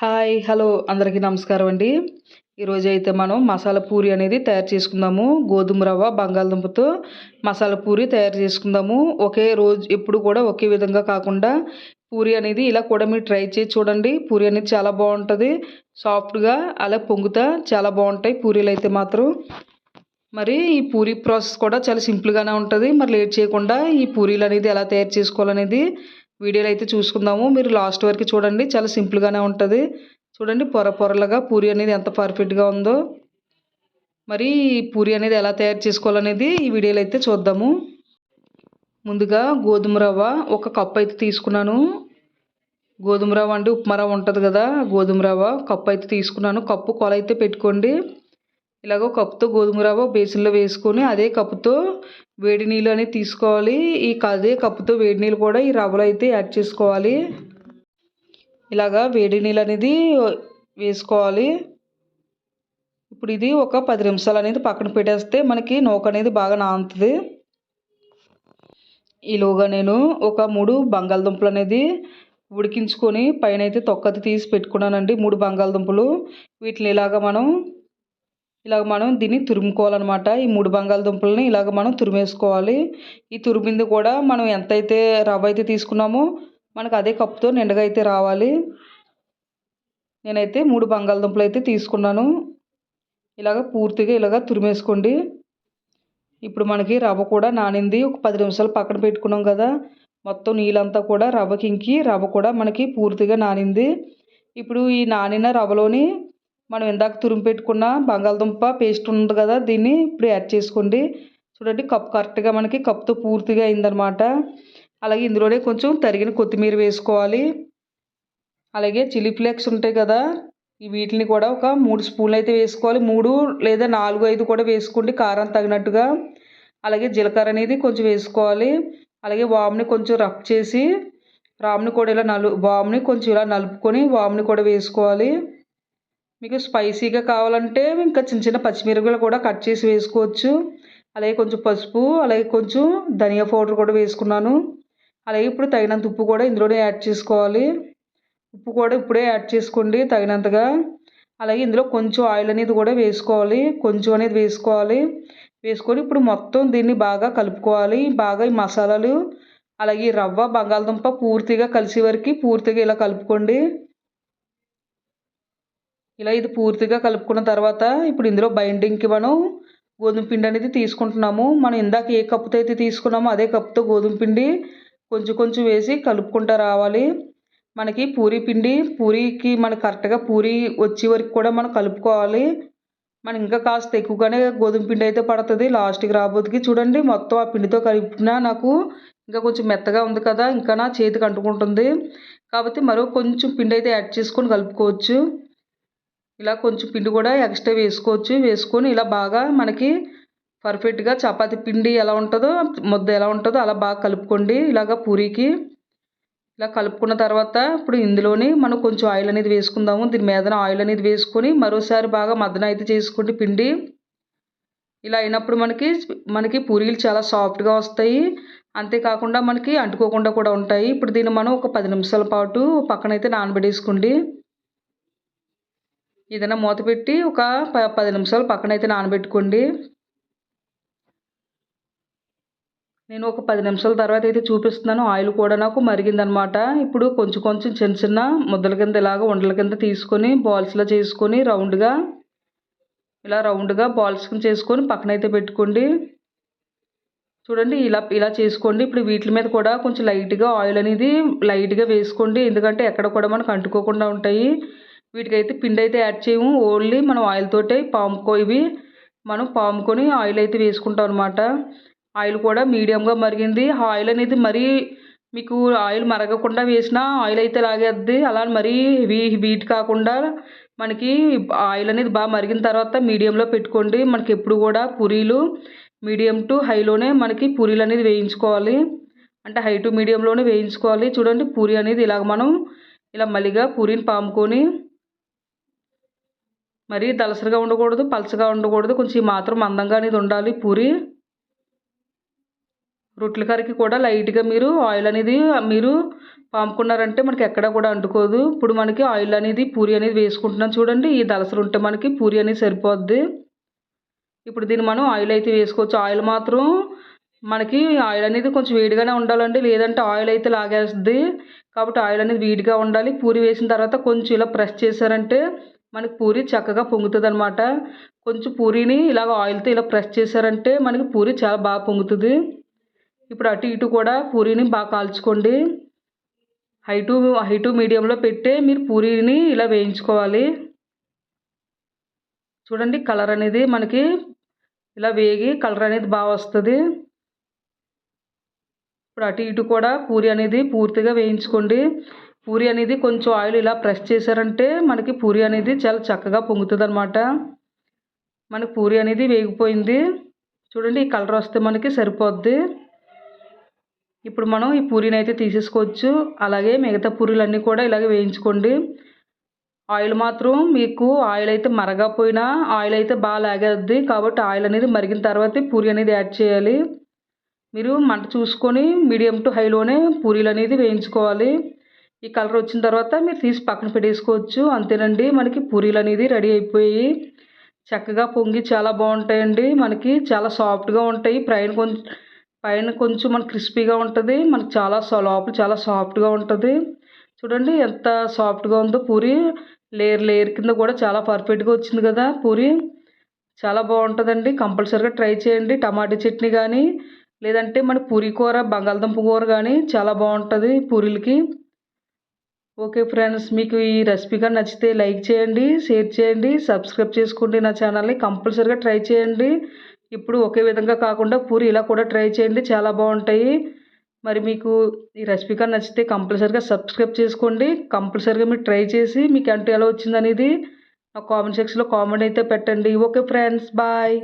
Hi hello అందరికీ నమస్కారం అండి. ఈరోజు అయితే మనం మసాలా పూరి అనేది తయారు చేసుకుందాము. గోధుమ రవ్వ బంగాళదుంపతో మసాలా పూరి తయారు చేసుకుందాము. ఒకే రోజు ఎప్పుడు కూడా ఒకే విధంగా కాకుండా పూరి అనేది ఇలా కూడా మీరు ట్రై చేసి చూడండి. పూరి అనేది చాలా బాగుంటుంది. సాఫ్ట్గా అలా పొంగుతా చాలా బాగుంటాయి పూరీలు అయితే మాత్రం. మరి ఈ పూరి ప్రాసెస్ కూడా చాలా సింపుల్గానే ఉంటుంది. మరి లేట్ చేయకుండా ఈ పూరీలు అనేది ఎలా తయారు చేసుకోవాలనేది వీడియోలు అయితే చూసుకుందాము. మీరు లాస్ట్ వరకు చూడండి. చాలా సింపుల్గానే ఉంటుంది. చూడండి పొర పొరలుగా పూరి అనేది ఎంత పర్ఫెక్ట్గా ఉందో. మరి పూరి అనేది ఎలా తయారు చేసుకోవాలనేది ఈ వీడియోలో అయితే చూద్దాము. ముందుగా గోధుమ రవ్వ ఒక కప్ అయితే తీసుకున్నాను. గోధుమ రవ్వ అంటే ఉప్మా రవ్వ ఉంటుంది కదా. గోధుమ రవ్వ కప్పు అయితే తీసుకున్నాను. కప్పు కొల అయితే పెట్టుకోండి. ఇలాగో కప్పుతో గోధుమ రవ్వ బేసిన్లో వేసుకొని అదే కప్పుతో వేడి నీళ్ళు అనేది తీసుకోవాలి. ఈ అదే కప్పుతో వేడి నీళ్ళు కూడా ఈ రవ్వలో అయితే యాడ్ చేసుకోవాలి. ఇలాగా వేడి నీళ్ళు అనేది వేసుకోవాలి. ఇప్పుడు ఇది ఒక పది నిమిషాలు అనేది పక్కన పెట్టేస్తే మనకి నూక అనేది బాగా నానుతుంది. ఈలోగా నేను ఒక మూడు బంగాళదుంపలు అనేది ఉడికించుకొని పైన అయితే తొక్కది తీసి పెట్టుకున్నానండి. మూడు బంగాళదుంపలు. వీటిని ఇలాగ మనం ఇలాగ మనం దీన్ని తురుముకోవాలన్నమాట. ఈ మూడు బంగాళదుంపలని ఇలాగ మనం తురిమేసుకోవాలి. ఈ తురిమింది కూడా మనం ఎంతైతే రవ్వ అయితే తీసుకున్నామో మనకు అదే కప్పుతో నిండుగా అయితే రావాలి. నేనైతే మూడు బంగాళదుంపలు అయితే తీసుకున్నాను. ఇలాగ పూర్తిగా ఇలాగ తురిమేసుకోండి. ఇప్పుడు మనకి రవ్వ కూడా నానింది. ఒక పది నిమిషాలు పక్కన పెట్టుకున్నాం కదా. మొత్తం నీళ్ళంతా కూడా రవ్వకి ఇంకి రవ్వ కూడా మనకి పూర్తిగా నానింది. ఇప్పుడు ఈ నానిన రవ్వలోని మనం ఇందాక తురిమి పెట్టుకున్న బంగాళదుంప పేస్ట్ ఉంది కదా దీన్ని ఇప్పుడు యాడ్ చేసుకోండి. చూడండి కప్ కరెక్ట్గా మనకి కప్తో పూర్తిగా అయిందనమాట అలాగే ఇందులోనే కొంచెం తరిగిన కొత్తిమీర వేసుకోవాలి. అలాగే చిల్లీ ఫ్లేక్స్ ఉంటాయి కదా ఈ వీటిని కూడా ఒక మూడు స్పూన్లు అయితే వేసుకోవాలి. మూడు లేదా నాలుగు ఐదు కూడా వేసుకోండి కారం తగినట్టుగా. అలాగే జీలకర్ర అనేది కొంచెం వేసుకోవాలి. అలాగే వామ్ని కొంచెం రఫ్ చేసి రామ్ని కూడా ఇలా నలు వామ్ని కొంచెం ఇలా నలుపుకొని వామ్ని కూడా వేసుకోవాలి. మీకు స్పైసీగా కావాలంటే ఇంకా చిన్న చిన్న పచ్చిమిరపకాయలు కూడా కట్ చేసి వేసుకోవచ్చు. అలాగే కొంచెం పసుపు అలాగే కొంచెం ధనియా పౌడర్ కూడా వేసుకున్నాను. అలాగే ఇప్పుడు తగినంత ఉప్పు కూడా ఇందులోనే యాడ్ చేసుకోవాలి. ఉప్పు కూడా ఇప్పుడే యాడ్ చేసుకోండి తగినంతగా. అలాగే ఇందులో కొంచెం ఆయిల్ అనేది కూడా వేసుకోవాలి. కొంచెం అనేది వేసుకోవాలి. వేసుకొని ఇప్పుడు మొత్తం దీన్ని బాగా కలుపుకోవాలి. బాగా ఈ మసాలాలు అలాగే రవ్వ బంగాళదుంప పూర్తిగా కలిసే వరకు పూర్తిగా ఇలా కలుపుకోండి. ఇలా ఇది పూర్తిగా కలుపుకున్న తర్వాత ఇప్పుడు ఇందులో బైండింగ్కి మనం గోధుమ పిండి అనేది తీసుకుంటున్నాము. మనం ఇందాక ఏ కప్పుతో అయితే తీసుకున్నామో అదే కప్పుతో గోధుమ పిండి కొంచెం కొంచెం వేసి కలుపుకుంటూ రావాలి. మనకి పూరి పిండి పూరికి మనకి కరెక్ట్గా పూరీ వచ్చే వరకు కూడా మనం కలుపుకోవాలి. మనం ఇంకా కాస్త ఎక్కువగానే గోధుమ పిండి అయితే పడుతుంది. లాస్ట్కి రాబోతుకి చూడండి మొత్తం ఆ పిండితో కలిపినా నాకు ఇంకా కొంచెం మెత్తగా ఉంది కదా ఇంకా నా చేతికి అంటుకుంటుంది. కాబట్టి మరో కొంచెం పిండి అయితే యాడ్ చేసుకొని కలుపుకోవచ్చు. ఇలా కొంచెం పిండి కూడా ఎక్స్ట్రా వేసుకోవచ్చు. వేసుకొని ఇలా బాగా మనకి పర్ఫెక్ట్గా చపాతి పిండి ఎలా ఉంటుందో ముద్ద ఎలా ఉంటుందో అలా బాగా కలుపుకోండి. ఇలాగ పూరీకి. ఇలా కలుపుకున్న తర్వాత ఇప్పుడు ఇందులోని మనం కొంచెం ఆయిల్ అనేది వేసుకుందాము. దీని మీద ఆయిల్ అనేది వేసుకొని మరోసారి బాగా మద్దన అయితే చేసుకోండి పిండి. ఇలా అయినప్పుడు మనకి మనకి పూరీలు చాలా సాఫ్ట్గా వస్తాయి. అంతేకాకుండా మనకి అంటుకోకుండా కూడా ఉంటాయి. ఇప్పుడు దీన్ని మనం ఒక పది నిమిషాల పాటు పక్కనైతే నానబెట్టేసుకోండి. ఏదైనా మూత పెట్టి ఒక ప పది నిమిషాలు పక్కనైతే నానబెట్టుకోండి. నేను ఒక పది నిమిషాల తర్వాత అయితే చూపిస్తున్నాను. ఆయిల్ కూడా నాకు మరిగిందనమాట. ఇప్పుడు కొంచెం కొంచెం చిన్న చిన్న ముద్దల కింద ఇలాగ ఉండల కింద తీసుకొని బాల్స్లో చేసుకొని రౌండ్గా ఇలా రౌండ్గా బాల్స్ చేసుకొని పక్కనైతే పెట్టుకోండి. చూడండి ఇలా ఇలా చేసుకోండి. ఇప్పుడు వీటి మీద కూడా కొంచెం లైట్గా ఆయిల్ అనేది లైట్గా వేసుకోండి. ఎందుకంటే ఎక్కడ కూడా మనకు అంటుకోకుండా ఉంటాయి. వీటికైతే పిండి అయితే యాడ్ చేయము. ఓన్లీ మనం ఆయిల్ తోటే పాముకో ఇవి మనం పాముకొని ఆయిల్ అయితే వేసుకుంటాం అనమాట ఆయిల్ కూడా మీడియంగా మరిగింది. ఆయిల్ అనేది మరీ మీకు ఆయిల్ మరగకుండా వేసినా ఆయిల్ అయితే లాగేద్ది. అలా మరీ వీ వీట్ కాకుండా మనకి ఆయిల్ అనేది బాగా మరిగిన తర్వాత మీడియంలో పెట్టుకోండి. మనకి ఎప్పుడు కూడా పూరీలు మీడియం టు హైలోనే మనకి పూరీలు అనేది వేయించుకోవాలి. అంటే హై టు మీడియంలోనే వేయించుకోవాలి. చూడండి పూరి అనేది ఇలాగ మనం ఇలా మళ్ళీగా పూరీని పాముకొని మరీ దలసరిగా ఉండకూడదు పలచగా ఉండకూడదు. కొంచెం మాత్రం మందంగా అనేది ఉండాలి. పూరి రొట్టెల కర్రీకి కూడా లైట్గా మీరు ఆయిల్ అనేది మీరు పాముకున్నారంటే మనకి ఎక్కడా కూడా అంటుకోదు. ఇప్పుడు మనకి ఆయిల్ అనేది పూరి అనేది వేసుకుంటున్నాం చూడండి. ఈ దలసలు ఉంటే మనకి పూరి అనేది సరిపోద్ది. ఇప్పుడు దీన్ని మనం ఆయిల్ అయితే వేసుకోవచ్చు. ఆయిల్ మాత్రం మనకి ఆయిల్ అనేది కొంచెం వేడిగానే ఉండాలండి. లేదంటే ఆయిల్ అయితే లాగేస్తుంది. కాబట్టి ఆయిల్ అనేది వేడిగా ఉండాలి. పూరి వేసిన తర్వాత కొంచెం ఇలా ప్రెస్ చేశారంటే మనకి పూరి చక్కగా పొంగుతుంది అనమాట కొంచెం పూరీని ఇలాగ ఆయిల్తో ఇలా ప్రెస్ చేశారంటే మనకి పూరి చాలా బాగా పొంగుతుంది. ఇప్పుడు అటు ఇటు కూడా పూరీని బాగా కాల్చుకోండి. హై టు హై టు మీడియంలో పెట్టే మీరు పూరీని ఇలా వేయించుకోవాలి. చూడండి కలర్ అనేది మనకి ఇలా వేగి కలర్ అనేది బాగా వస్తుంది. ఇప్పుడు అటు ఇటు కూడా పూరి అనేది పూర్తిగా వేయించుకోండి. పూరి అనేది కొంచెం ఆయిల్ ఇలా ప్రెస్ చేశారంటే మనకి పూరి అనేది చాలా చక్కగా పొంగుతుంది అనమాట మనకి పూరి అనేది వేగిపోయింది. చూడండి ఈ కలర్ వస్తే మనకి సరిపోద్ది. ఇప్పుడు మనం ఈ పూరిని అయితే తీసేసుకోవచ్చు. అలాగే మిగతా పూరీలన్నీ కూడా ఇలాగే వేయించుకోండి. ఆయిల్ మాత్రం మీకు ఆయిల్ అయితే మరగపోయినా ఆయిల్ అయితే బాగా లాగేద్ది. కాబట్టి ఆయిల్ అనేది మరిగిన తర్వాత పూరి అనేది యాడ్ చేయాలి. మీరు మంట చూసుకొని మీడియం టు హైలోనే పూరీలు అనేది వేయించుకోవాలి. ఈ కలర్ వచ్చిన తర్వాత మీరు తీసి పక్కన పెట్టేసుకోవచ్చు. అంతేనండి మనకి పూరీలు అనేది రెడీ అయిపోయి చక్కగా పొంగి చాలా బాగుంటాయండి. మనకి చాలా సాఫ్ట్గా ఉంటాయి. పైన కొంచెం పైన కొంచెం మనకి క్రిస్పీగా ఉంటుంది. మనకి చాలా లోపల చాలా సాఫ్ట్గా ఉంటుంది. చూడండి ఎంత సాఫ్ట్గా ఉందో పూరి. లేయర్ లేయర్ కింద కూడా చాలా పర్ఫెక్ట్గా వచ్చింది కదా పూరి. చాలా బాగుంటుందండి. కంపల్సరీగా ట్రై చేయండి. టమాటా చట్నీ కానీ లేదంటే మన పూరి కూర బంగాళదుంప కూర కానీ చాలా బాగుంటుంది పూరీలకి. ఓకే ఫ్రెండ్స్ మీకు ఈ రెసిపీగా నచ్చితే లైక్ చేయండి షేర్ చేయండి సబ్స్క్రైబ్ చేసుకోండి నా ఛానల్ని కంపల్సరీగా ట్రై చేయండి. ఇప్పుడు ఒకే విధంగా కాకుండా పూరి ఇలా కూడా ట్రై చేయండి చాలా బాగుంటాయి. మరి మీకు ఈ రెసిపీగా నచ్చితే కంపల్సరీగా సబ్స్క్రైబ్ చేసుకోండి కంపల్సరీగా మీరు ట్రై చేసి మీకు అంటే ఎలా వచ్చిందనేది నా కామెంట్ సెక్షన్లో కామెంట్ అయితే పెట్టండి. Okay friends bye.